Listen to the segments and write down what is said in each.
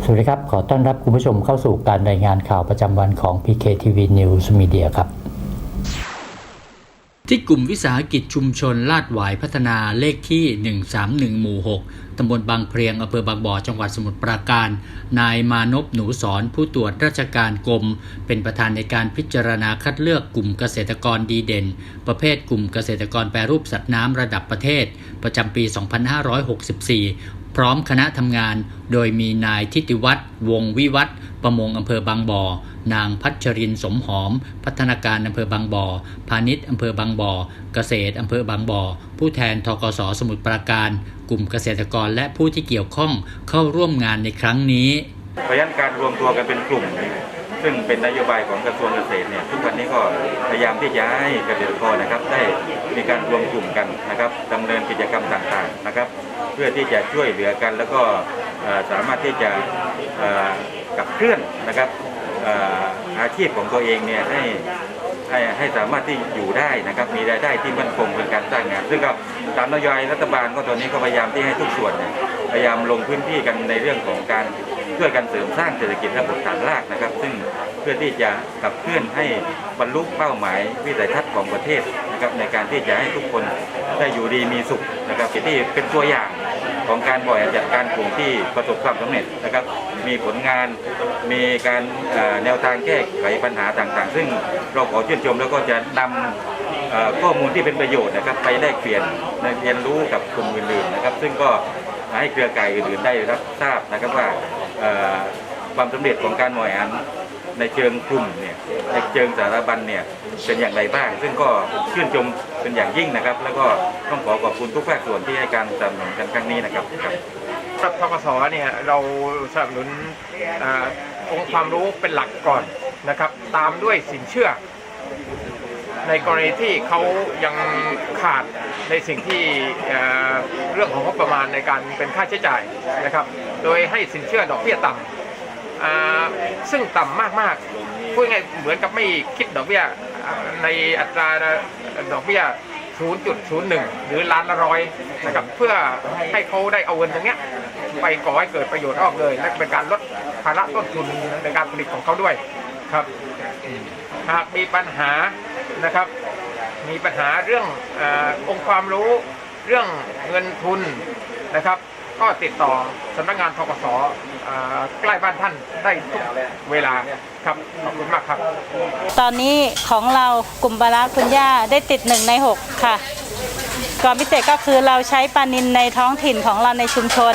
สวัสดีครับ ขอต้อนรับคุณผู้ชมเข้าสู่การรายงานข่าวประจำวันของ PKTV News Media ครับ ที่กลุ่มวิสาหกิจชุมชนลาดหวายพัฒนาเลขที่ 131 หมู่ 6 ตำบลบางเพลียงอำเภอบางบ่อ จังหวัดสมุทรปราการ นายมานพหนูสอนผู้ตรวจราชการกรม เป็นประธานในการพิจารณาคัดเลือกกลุ่มเกษตรกรดีเด่น ประเภทกลุ่มเกษตรกรแปรรูปสัตว์น้ำระดับประเทศ ประจำปี 2564 พร้อมคณะทำงาน โดยมีนายทิติวัฒน์วงศ์วิวัฒน์ประมงอำเภอบางบ่อ นางพัชรินสมหอม พัฒนาการอำเภอบางบ่อ พาณิชย์อำเภอบางบ่อ เกษตรอำเภอบางบ่อ ผู้แทนทกสสมุทรปราการ กลุ่มเกษตรกรและผู้ที่เกี่ยวข้องเข้าร่วมงานในครั้งนี้ เพราะฉะนั้นการรวมตัวกันเป็นกลุ่ม ซึ่งเป็นนโยบายของกระทรวงเกษตรเนี่ยทุกวันนี้ก็พยายามที่จะให้เกษตรกรนะครับ ได้มีการรวมกลุ่มกันนะครับดำเนินกิจกรรมต่างๆนะครับ เพื่อที่จะช่วยเหลือกัน แล้วก็สามารถที่จะกับเคลื่อนนะครับอาชีพของตัวเองเนี่ยให้ให้ให้สามารถที่อยู่ได้นะครับ มีรายได้ที่มั่นคงเป็นการสร้างงาน ซึ่งก็ตามนโยบายรัฐบาลก็ตอนนี้ก็พยายามที่ให้ทุกส่วน พยายามลงพื้นที่กันในเรื่องของการ ช่วยกันเสริมสร้างเศรษฐกิจระบบฐานรากนะครับ ซึ่งเพื่อที่จะขับเคลื่อนให้บรรลุเป้าหมายวิสัยทัศน์ของประเทศนะครับในการที่จะให้ทุกคนได้อยู่ดีมีสุขนะครับที่เป็นตัวอย่างของการบริหารจัดการกลุ่มที่ประสบความสำเร็จนะครับ มีผลงานมีการแนวทางแก้ไขปัญหาต่างๆ ซึ่งเราขอชื่นชมแล้วก็จะนำข้อมูลที่เป็นประโยชน์นะครับ ไปแลกเปลี่ยนเรียนรู้กับกลุ่มอื่นๆนะครับ ซึ่งก็ ให้เครือข่ายอื่นๆได้รับทราบนะครับว่าความสำเร็จของการบริหารในเชิงกลุ่มเนี่ยในเชิงสถาบันเนี่ยเป็นอย่างไรบ้าง ซึ่งก็ชื่นชมเป็นอย่างยิ่งนะครับ แล้วก็ต้องขอขอบคุณทุกภาคส่วนที่ให้การสนับสนุนกันครั้งนี้นะครับครับทกศเนี่ยเราสนับสนุนอาองค์ความรู้เป็นหลักก่อนนะครับ ตามด้วยสินเชื่อ ในกรณีที่เขายังขาด ในสิ่งที่เรื่องของงบประมาณในการเป็นค่าใช้จ่ายนะครับ โดยให้สินเชื่อดอกเบี้ยต่ำซึ่งต่ำมากๆพูดง่ายเหมือนกับไม่คิดดอกเบี้ยในอัตราดอกเบี้ย 0.01 หรือล้านละร้อยนะครับเพื่อให้เขาได้เอาเงินตรงเนี้ยไปก่อให้เกิดประโยชน์ออกเลย และเป็นการลดภาระต้นทุนในการผลิตของเขาด้วยครับหากมีปัญหานะครับ มีปัญหาเรื่องอองค์ความรู้เรื่องเงินทุนนะครับ ก็ติดต่อสำนักงานทกสใกล้บ้านท่านได้ทุกเวลาครับขอบคุณมากครับ ตอนนี้ของเรากลุ่มบาราคุณย่าได้ติดหนึ่งในหกค่ะความพิเศษก็คือเราใช้ปลานินในท้องถิ่นของเราในชุมชน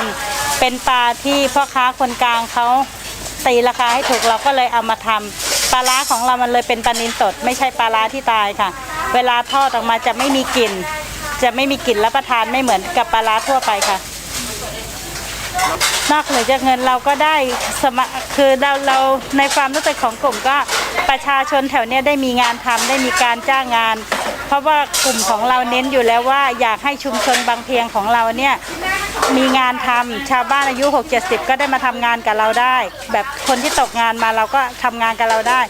เป็นปลาที่พ่อค้าคนกลางเขาตีราคาให้ถูกเราก็เลยเอามาทำ ปลาร้าของเรามันเลยเป็นปลานินสด ไม่ใช่ปลาร้าที่ตายค่ะ เวลาทอดออกมาจะไม่มีกลิ่น จะไม่มีกลิ่นรับประทานไม่เหมือนกับปลาร้าทั่วไปค่ะ นอกเหนือจากเงินเราก็ได้สมะครคือเราเราในความรู้สึกของกลุ่มก็ ประชาชนแถวเนี้ยได้มีงานทำได้มีการจ้างงาน เพราะว่ากลุ่มของเราเน้นอยู่แล้วว่า อยากให้ชุมชนบางเพียงของเราเนี่ยมีงานทำชาวบ้านอายุ 6 70 ก็ได้มาทำงานกับเราได้ แบบคนที่ตกงานมาเราก็ทำงานกับเราได้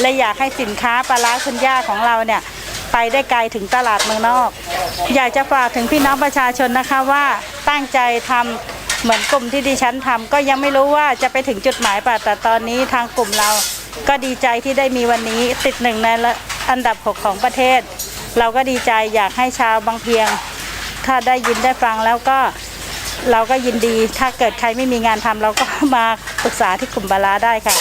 เลยอยากให้สินค้าปลาร้าคุณย่าของเราเนี่ยไปได้ไกลถึงตลาดเมืองนอก อยากจะฝากถึงพี่น้องประชาชนนะคะว่าตั้งใจทำเหมือนกลุ่มที่ดิฉันทำก็ยังไม่รู้ว่าจะไปถึงจุดหมายป่ะแต่ตอนนี้ทางกลุ่มเรา ก็ดีใจที่ได้มีวันนี้ติดหนึ่งในอันดับ 6 ของประเทศ เราก็ดีใจอยากให้ชาวบางเพียง ถ้าได้ยินได้ฟังแล้วก็เราก็ยินดีถ้าเกิดใครไม่มีงานทำเราก็มาปรึกษาที่กลุ่มบาลาได้ค่ะ